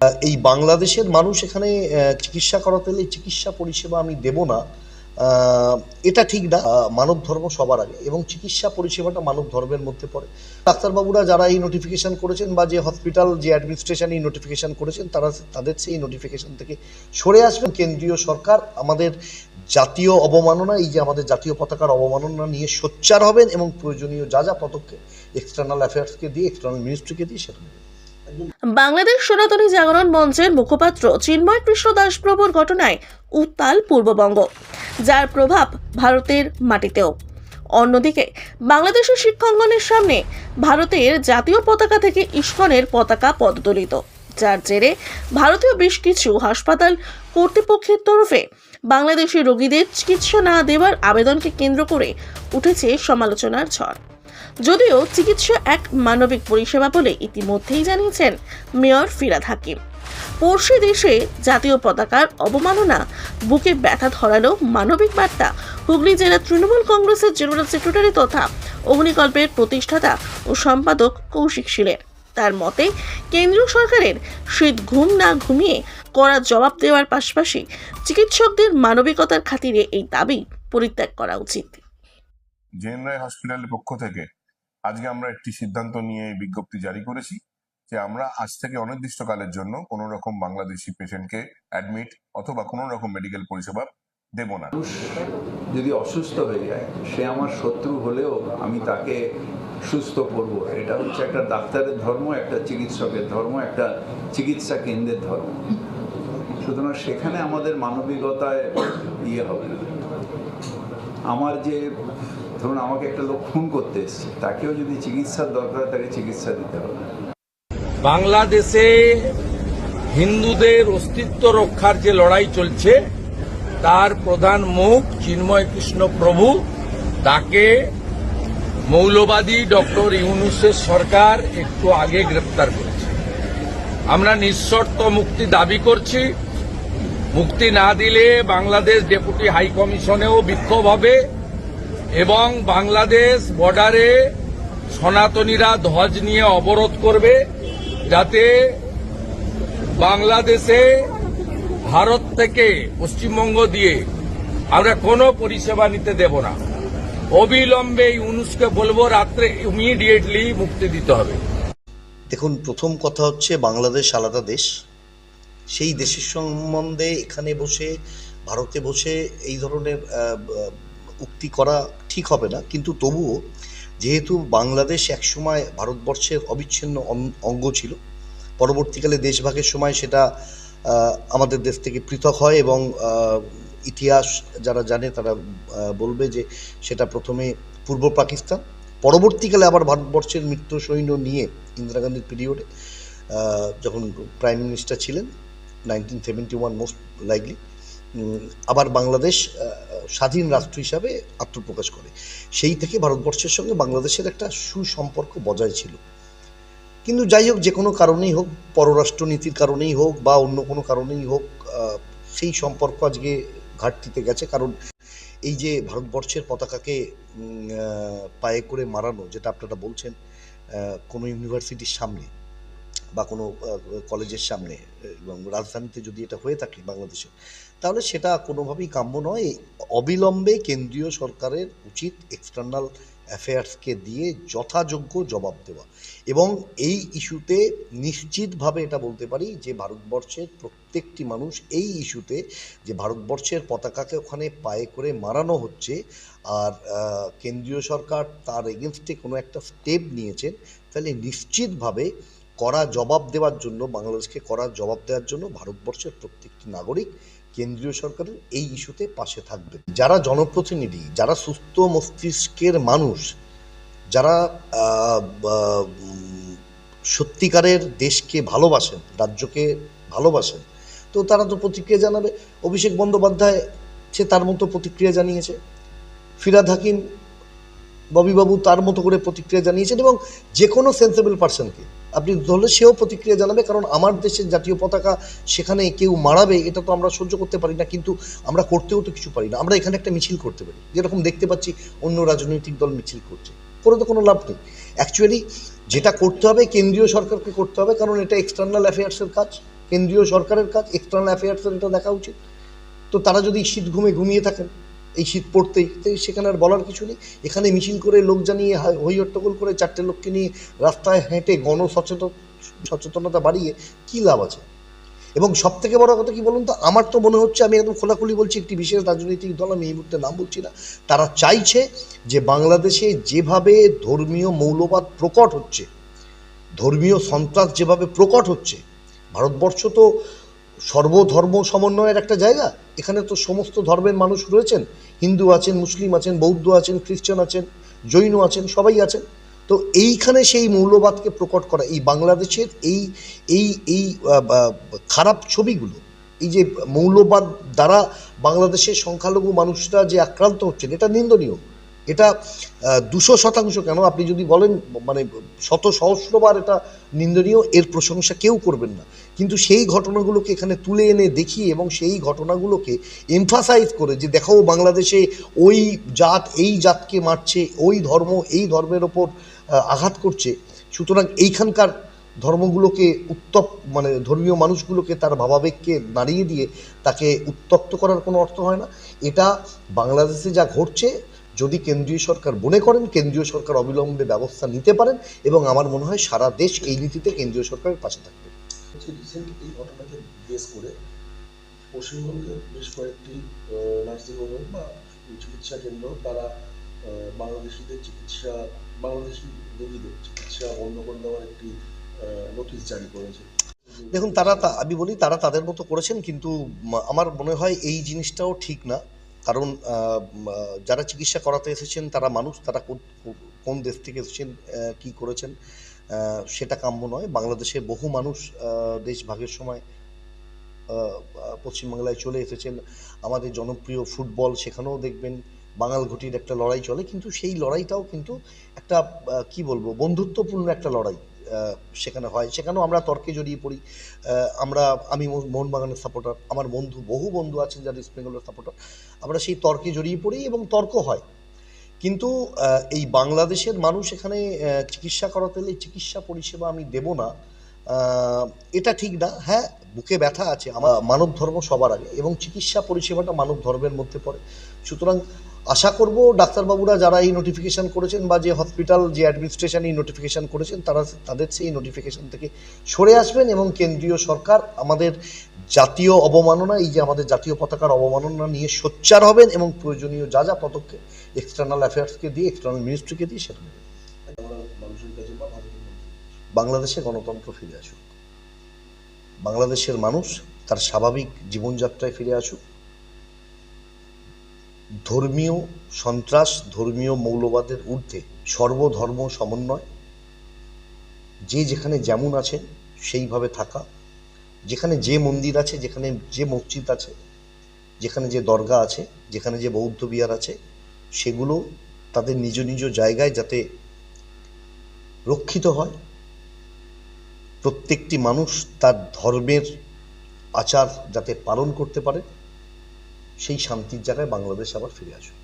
এই বাংলাদেশের মানুষ এখানে চিকিৎসা করাতে হলে চিকিৎসা পরিষেবা আমি দেব না। এটা ঠিক না। মানব ধর্ম সবার আগে এবং চিকিৎসা পরিষেবাটা মানব ধর্মের মধ্যে পড়ে। ডাক্তারবাবুরা যারা এই নোটিফিকেশন করেছেন বা যে হসপিটাল যে অ্যাডমিনিস্ট্রেশন এই নোটিফিকেশন করেছেন, তারা তাদের সেই নোটিফিকেশন থেকে সরে আসবেন। কেন্দ্রীয় সরকার আমাদের জাতীয় অবমাননা, এই যে আমাদের জাতীয় পতাকার অবমাননা নিয়ে সোচ্চার হবেন এবং প্রয়োজনীয় যা যা পদক্ষেপ এক্সটার্নাল অ্যাফেয়ার্সকে দিয়ে এক্সটার্নাল মিনিস্ট্রিকে দিয়ে, সেটা। বাংলাদেশ সনাতনী জাগরণ মঞ্চের মুখপাত্র চিন্ময় কৃষ্ণ দাস প্রভুর ঘটনায় উত্তাল পূর্ববঙ্গ, যার প্রভাব ভারতের মাটিতেও। অন্যদিকে, বাংলাদেশের শিক্ষাঙ্গনের সামনে ভারতের জাতীয় পতাকা থেকে ইস্কনের পতাকা পদদলিত, যার জেরে ভারতীয় বেশ কিছু হাসপাতাল কর্তৃপক্ষের তরফে বাংলাদেশি রোগীদের চিকিৎসা না দেওয়ার আবেদনকে কেন্দ্র করে উঠেছে সমালোচনার ঝড়। যদিও চিকিৎসা এক মানবিক পরিষেবা বলে ইতিমধ্যেই জানিয়েছেন মেয়র ফিরাদ হাকিম। পড়শি দেশে জাতীয় পতাকার অবমাননা, বুকে ব্যথা ধরালো মানবিক বার্তা, হুগলি জেলা তৃণমূল কংগ্রেসের জেনারেল সেক্রেটারি তথা অগ্নিকল্পের প্রতিষ্ঠাতা ও সম্পাদক কৌশিক শিলের। তার মতে, কেন্দ্রীয় সরকারের শীত ঘুম না ঘুমিয়ে করা জবাব দেওয়ার পাশাপাশি চিকিৎসকদের মানবিকতার খাতিরে এই দাবি পরিত্যাগ করা উচিত। জেএন রায় হসপিটালের পক্ষ থেকে আজকে আমরা একটি সিদ্ধান্ত নিয়ে এই বিজ্ঞপ্তি জারি করেছি যে আমরা আজ থেকে অনির্দিষ্টকালের জন্য কোনো রকম বাংলাদেশি পেশেন্টকে অ্যাডমিট অথবা কোনো রকম মেডিকেল পরিষেবা দেব না। যদি অসুস্থ হয়ে যায়, সে আমার শত্রু হলেও আমি তাকে সুস্থ করব। এটা হচ্ছে একটা ডাক্তারের ধর্ম, একটা চিকিৎসকের ধর্ম, একটা চিকিৎসা কেন্দ্রের ধর্ম। সুতরাং সেখানে আমাদের মানবিকতায় ইয়ে হবে আমার যে, ধরুন আমাকে একটা লোক খুন করতে এসছে, তাকেও যদি চিকিৎসার দরকার তাকে চিকিৎসা দিতে হবে। বাংলাদেশে হিন্দুদের অস্তিত্ব রক্ষার যে লড়াই চলছে, তার প্রধান মুখ চিন্ময় কৃষ্ণ প্রভু। তাকে মৌলবাদী ডক্টর ইউনুসের সরকার একটু আগে গ্রেপ্তার করেছে। আমরা নিঃশর্ত মুক্তি দাবি করছি। মুক্তি না দিলে বাংলাদেশ ডেপুটি হাই কমিশনেও বিক্ষোভ হবে এবং বাংলাদেশ বর্ডারে সনাতনীরা ধ্বজ নিয়ে অবরোধ করবে যাতে বাংলাদেশে ভারত থেকে পশ্চিমবঙ্গ দিয়ে আমরা কোনো পরিষেবা নিতে দেব না। অবিলম্বে ইউনুসকে বলব রাত্রে ইমিডিয়েটলি মুক্তি দিতে হবে। দেখুন, প্রথম কথা হচ্ছে বাংলাদেশ আলাদা দেশ। সেই দেশের সম্বন্ধে এখানে বসে, ভারতে বসে এই ধরনের উক্তি করা ঠিক হবে না। কিন্তু তবুও যেহেতু বাংলাদেশ একসময় ভারতবর্ষের অবিচ্ছিন্ন অঙ্গ ছিল, পরবর্তীকালে দেশভাগের সময় সেটা আমাদের দেশ থেকে পৃথক হয় এবং ইতিহাস যারা জানে তারা বলবে যে সেটা প্রথমে পূর্ব পাকিস্তান, পরবর্তীকালে আবার ভারতবর্ষের মৃত্যু সৈন্য নিয়ে ইন্দিরা গান্ধীর পিরিয়ডে যখন প্রাইম মিনিস্টার ছিলেন nineteen seventy one most likely আবার বাংলাদেশ স্বাধীন রাষ্ট্র হিসাবে আত্মপ্রকাশ করে। সেই থেকে ভারতবর্ষের সঙ্গে বাংলাদেশের একটা সুসম্পর্ক বজায় ছিল। কিন্তু যাই হোক, যে কোনো কারণেই হোক, পররাষ্ট্রনীতির কারণেই হোক বা অন্য কোনো কারণেই হোক সেই সম্পর্ক আজকে ঘাটতিতে গেছে। কারণ এই যে ভারতবর্ষের পতাকাকে পায়ে করে মারানো, যেটা আপনারা বলছেন কোনো ইউনিভার্সিটির সামনে বা কোনো কলেজের সামনে, এবং রাজধানীতে যদি এটা হয়ে থাকে বাংলাদেশে, তাহলে সেটা কোনোভাবেই কাম্য নয়। অবিলম্বে কেন্দ্রীয় সরকারের উচিত এক্সটার্নাল অ্যাফেয়ার্সকে দিয়ে যথাযোগ্য জবাব দেওয়া। এবং এই ইস্যুতে নিশ্চিতভাবে এটা বলতে পারি যে ভারতবর্ষের প্রত্যেকটি মানুষ এই ইস্যুতে, যে ভারতবর্ষের পতাকাকে ওখানে পায়ে করে মারানো হচ্ছে, আর কেন্দ্রীয় সরকার তার এগেনস্টে কোনো একটা স্টেপ নিয়েছেন, তাহলে নিশ্চিতভাবে কড়া জবাব দেওয়ার জন্য, বাংলাদেশকে কড়া জবাব দেওয়ার জন্য ভারতবর্ষের প্রত্যেকটি নাগরিক কেন্দ্রীয় সরকারের এই ইস্যুতে পাশে থাকবে। যারা জনপ্রতিনিধি, যারা সুস্থ মস্তিষ্কের মানুষ, যারা সত্যিকারের দেশকে ভালোবাসেন, রাজ্যকে ভালোবাসেন, তো তারা তো প্রতিক্রিয়া জানাবে। অভিষেক বন্দ্যোপাধ্যায় সে তার মতো প্রতিক্রিয়া জানিয়েছে। ফিরাদ হাকিম, ববিবাবু তার মতো করে প্রতিক্রিয়া জানিয়েছেন এবং যে কোনো সেন্সেবল পার্সনকে আপনি ধরলে সেও প্রতিক্রিয়া জানাবে, কারণ আমার দেশের জাতীয় পতাকা সেখানে কেউ মারাবে, এটা তো আমরা সহ্য করতে পারি না, কিন্তু আমরা করতেও তো কিছু পারি না। আমরা এখানে একটা মিছিল করতে পারি। যেরকম দেখতে পাচ্ছি অন্য রাজনৈতিক দল মিছিল করছে। করে তো কোনো লাভ নেই। অ্যাকচুয়ালি যেটা করতে হবে, কেন্দ্রীয় সরকারকে করতে হবে, কারণ এটা এক্সটার্নাল অ্যাফেয়ার্সের কাজ। কেন্দ্রীয় সরকারের কাজ এক্সটার্নাল অ্যাফেয়ার্সের এটা দেখা উচিত। তো তারা যদি শীত ঘুমে ঘুমিয়ে থাকেন এই শীত পড়তেই। সেখানে আর বলার কিছু নেই। এখানে মিছিল করে লোক জানিয়ে হই হট্টগোল করে চারটে লোককে নিয়ে রাস্তায় হেঁটে গণ সচেতন সচেতনতা বাড়িয়ে কী লাভ আছে? এবং সব থেকে বড় কথা কি বলুন তো? আমার তো মনে হচ্ছে আমি একদম খোলাখুলি বলছি, একটি বিশেষ রাজনৈতিক দল আমি এই মুহূর্তে নাম বলছি না। তারা চাইছে যে বাংলাদেশে যেভাবে ধর্মীয় মৌলবাদ প্রকট হচ্ছে, ধর্মীয় সন্ত্রাস যেভাবে প্রকট হচ্ছে, ভারতবর্ষ তো সর্বধর্ম সমন্বয়ের একটা জায়গা। এখানে তো সমস্ত ধর্মের মানুষ রয়েছেন। হিন্দু আছেন, মুসলিম আছেন, বৌদ্ধ আছেন, খ্রিস্টান আছেন, জৈন আছেন, সবাই আছেন। তো এইখানে সেই মৌলবাদকে প্রকট করা, এই বাংলাদেশের এই এই এই খারাপ ছবিগুলো, এই যে মৌলবাদ দ্বারা বাংলাদেশের সংখ্যালঘু মানুষরা যে আক্রান্ত হচ্ছেন, এটা নিন্দনীয়। এটা দুশো শতাংশ কেন? আপনি যদি বলেন মানে শত সহস্রবার এটা নিন্দনীয়, এর প্রশংসা কেউ করবেন না। কিন্তু সেই ঘটনাগুলোকে এখানে তুলে এনে দেখিয়ে এবং সেই ঘটনাগুলোকে এমফাসাইজ করে যে, দেখো, বাংলাদেশে ওই জাত, এই জাতকে মারছে, ওই ধর্ম, এই ধর্মের ওপর আঘাত করছে। সুতরাং এইখানকার ধর্মগুলোকে উত্তপ মানে ধর্মীয় মানুষগুলোকে তার ভাবাবেগকে দাঁড়িয়ে দিয়ে তাকে উত্তপ্ত করার কোনো অর্থ হয় না। এটা বাংলাদেশে যা ঘটছে যদি কেন্দ্রীয় সরকার মনে করেন কেন্দ্রীয় সরকার অবিলম্বে ব্যবস্থা নিতে পারেন এবং আমার মনে হয় সারা দেশ এই নীতিতে কেন্দ্রীয় সরকারের পাশে থাকবে। এই ঘটনাকে বেস করে পশ্চিমবঙ্গের বেশ কয়েকটি নার্সিংহোম বা চিকিৎসা কেন্দ্র তারা বাংলাদেশিদের চিকিৎসা বাংলাদেশি রোগীদের চিকিৎসা বন্ধ করে দেওয়ার একটি নোটিশ জারি করেছে। দেখুন তারা তা আমি বলি তারা তাদের মতো করেছেন কিন্তু আমার মনে হয় এই জিনিসটাও ঠিক না। কারণ যারা চিকিৎসা করাতে এসেছেন, তারা মানুষ, তারা কোন- দেশ থেকে এসেছেন কি করেছেন সেটা কাম্য নয়। বাংলাদেশে বহু মানুষ দেশ ভাগের সময় পশ্চিমবাংলায় চলে এসেছেন। আমাদের জনপ্রিয় ফুটবল সেখানেও দেখবেন, বাঙাল ঘটির একটা লড়াই চলে, কিন্তু সেই লড়াইটাও কিন্তু একটা কি বলব, বন্ধুত্বপূর্ণ একটা লড়াই। সেখানে হয়। সেখানেও আমরা তর্কে জড়িয়ে পড়ি। আমরা, আমি মোহনবাগানের সাপোর্টার আমার বন্ধু, বহু বন্ধু আছেন যারা ইস্ট বেঙ্গলের সাপোর্টার আমরা সেই তর্কে জড়িয়ে পড়ি এবং তর্ক হয়। কিন্তু এই বাংলাদেশের মানুষ এখানে চিকিৎসা করাতে হলে চিকিৎসা পরিষেবা আমি দেব না। এটা ঠিক না। হ্যাঁ বুকে ব্যথা আছে আমার মানব ধর্ম সবার আগে এবং চিকিৎসা পরিষেবাটা মানব ধর্মের মধ্যে পড়ে। সুতরাং আশা করব ডাক্তারবাবুরা যারা এই নোটিফিকেশন করেছেন বা যে হসপিটাল যে অ্যাডমিনিস্ট্রেশন এই নোটিফিকেশন করেছেন তারা তাদের সেই নোটিফিকেশন থেকে সরে আসবেন এবং কেন্দ্রীয় সরকার আমাদের জাতীয় অবমাননা এই যে আমাদের জাতীয় পতাকার অবমাননা নিয়ে সোচ্চার হবেন এবং প্রয়োজনীয় যা যা পদক্ষেপ এক্সটার্নাল অ্যাফেয়ার্সকে দিয়ে এক্সটার্নাল মিনিস্ট্রিকে দিয়ে সেটা নেবেন বাংলাদেশে গণতন্ত্র ফিরে আসুক। বাংলাদেশের মানুষ তার স্বাভাবিক জীবনযাত্রায় ফিরে আসুক। ধর্মীয় সন্ত্রাস, ধর্মীয় মৌলবাদের ঊর্ধ্বে সর্বধর্ম সমন্বয়, যে যেখানে যেমন আছেন সেইভাবে থাকা, যেখানে যে মন্দির আছে যেখানে যে মসজিদ আছে, যেখানে যে দরগা আছে, যেখানে যে বৌদ্ধ বিহার আছে, সেগুলো তাদের নিজ নিজ জায়গায় যাতে রক্ষিত হয়। প্রত্যেকটি মানুষ তার ধর্মের আচার যাতে পালন করতে পারে, সেই শান্তির জায়গায় বাংলাদেশ আবার ফিরে আসবে